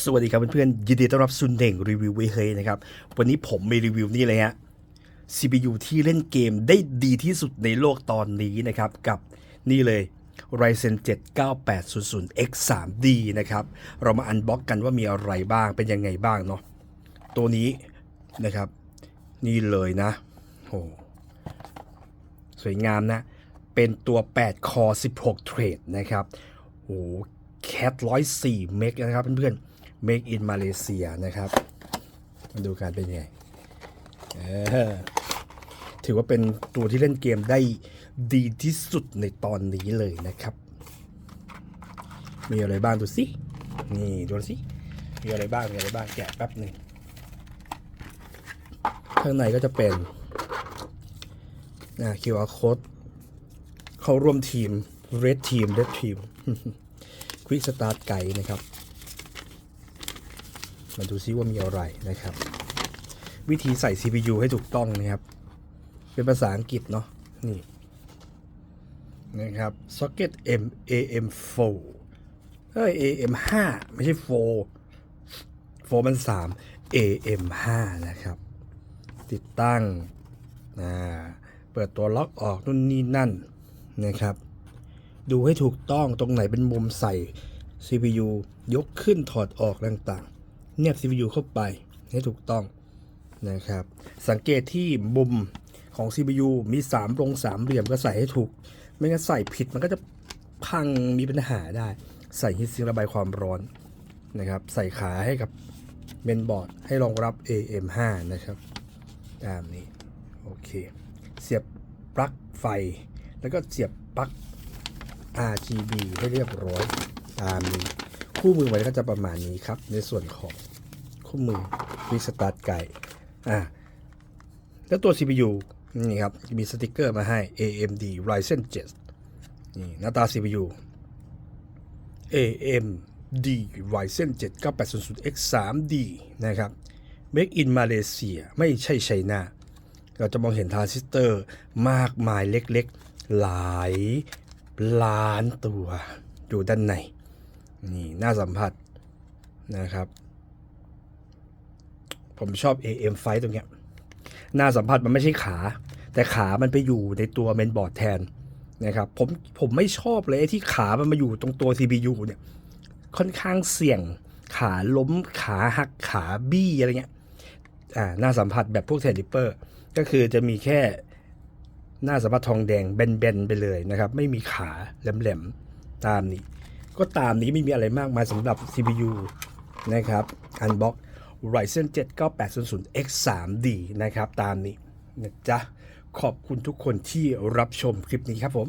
สวัสดีครับเพื่อนๆยินดีต้อนรับซุนเด่งรีวิวไว้เฮยนะครับ วันนี้ผมมีรีวิวนี่เลยฮะ CPU ที่เล่นเกมได้ดีที่สุดในโลกตอนนี้นะครับ กับนี่เลย Ryzen 7 9800X 3D นะครับ เรามาอันบ็อกกันว่ามีอะไรบ้างเป็นยังไงบ้างเนาะตัวนี้นะครับ นี่เลยนะโหสวยงามนะ เป็นตัว 8 คอ 16 เทรดนะครับโหแคท104 เมกนะครับเพื่อนๆ Make in Malaysia นะครับ มาดูการเป็นยังไงถือว่าเป็นตัวที่เล่นเกมได้ดีที่สุดในตอนนี้เลยนะครับ มีอะไรบ้างดูสิ นี่ดูสิ มีอะไรบ้าง มีอะไรบ้าง แกะแป๊บหนึ่ง ข้างในก็จะเป็นนะ QR code เข้าร่วมทีม Red Team Red Team Quick Start ไก่นะครับ มาดูซิว่ามีอะไรนะครับ วิธีใส่ CPU ให้ถูกต้องนะครับ เป็นภาษาอังกฤษเนาะนี่นะครับ socket M AM 4เอ้ย AM 5ไม่ใช่4 4มัน3 AM 5นะครับ ติดตั้งอ่าเปิดตัวล็อกออกนู่นนี่นั่นนะครับ ดูให้ถูกต้องตรงไหนเป็นมุมใส่ CPU ยกขึ้นถอดออกต่างๆ เนียบ CPU เข้าไปให้ถูกต้องนะครับ สังเกตที่มุมของ CPU มี3ตรงสามเหลี่ยมก็ใส่ให้ถูก ไม่งั้นใส่ผิดมันก็จะพังมีปัญหาได้ ใส่ฮิตซิงค์ระบายความร้อนนะครับ ใส่ขาให้กับเมนบอร์ดให้รองรับ AM5 นะครับตามนี้โอเค เสียบปลั๊กไฟ แล้วก็เสียบปลั๊ก RGB ให้เรียบร้อยตามนี้ คู่มือมันก็จะประมาณนี้ครับ ในส่วนของคู่มือวิสตาร์ทไก่อ่าแล้วตัว CPU นี่ครับ มีสติกเกอร์มาให้ AMD Ryzen 7 นี่หน้าตา CPU AMD Ryzen 7 9800X 3D นะครับ Make in Malaysia ไม่ใช่ไชน่าเราจะมองเห็นทรานซิสเตอร์มากมายเล็กๆ หลายล้านตัวอยู่ด้านใน นี่น่าสัมผัสนะครับ ผมชอบ AM ไฟตรงเนี้ยหน้าสัมผัสมันไม่ใช่ขา แต่ขามันไปอยู่ในตัวเมนบอร์ดแทนนะครับผมผมไม่ชอบเลยที่ขามันมาอยู่ตรงตัว CPU เนี่ยค่อนข้างเสี่ยงขาล้มขาหักขาบี้อะไรเงี้ยอ่าหน้าสัมผัสแบบพวกเทนดิเปอร์ก็คือจะมีแค่หน้าสัมผัสทองแดงแบนๆไปเลยนะครับ ไม่มีขาแหลมๆตามนี้ ก็ตามนี้ไม่มีอะไรมากมายสำหรับ CPU นะครับ Unbox Ryzen 7 9800X 3D นะครับ ตามนี้นะจ๊ะ ขอบคุณทุกคนที่รับชมคลิปนี้ครับผม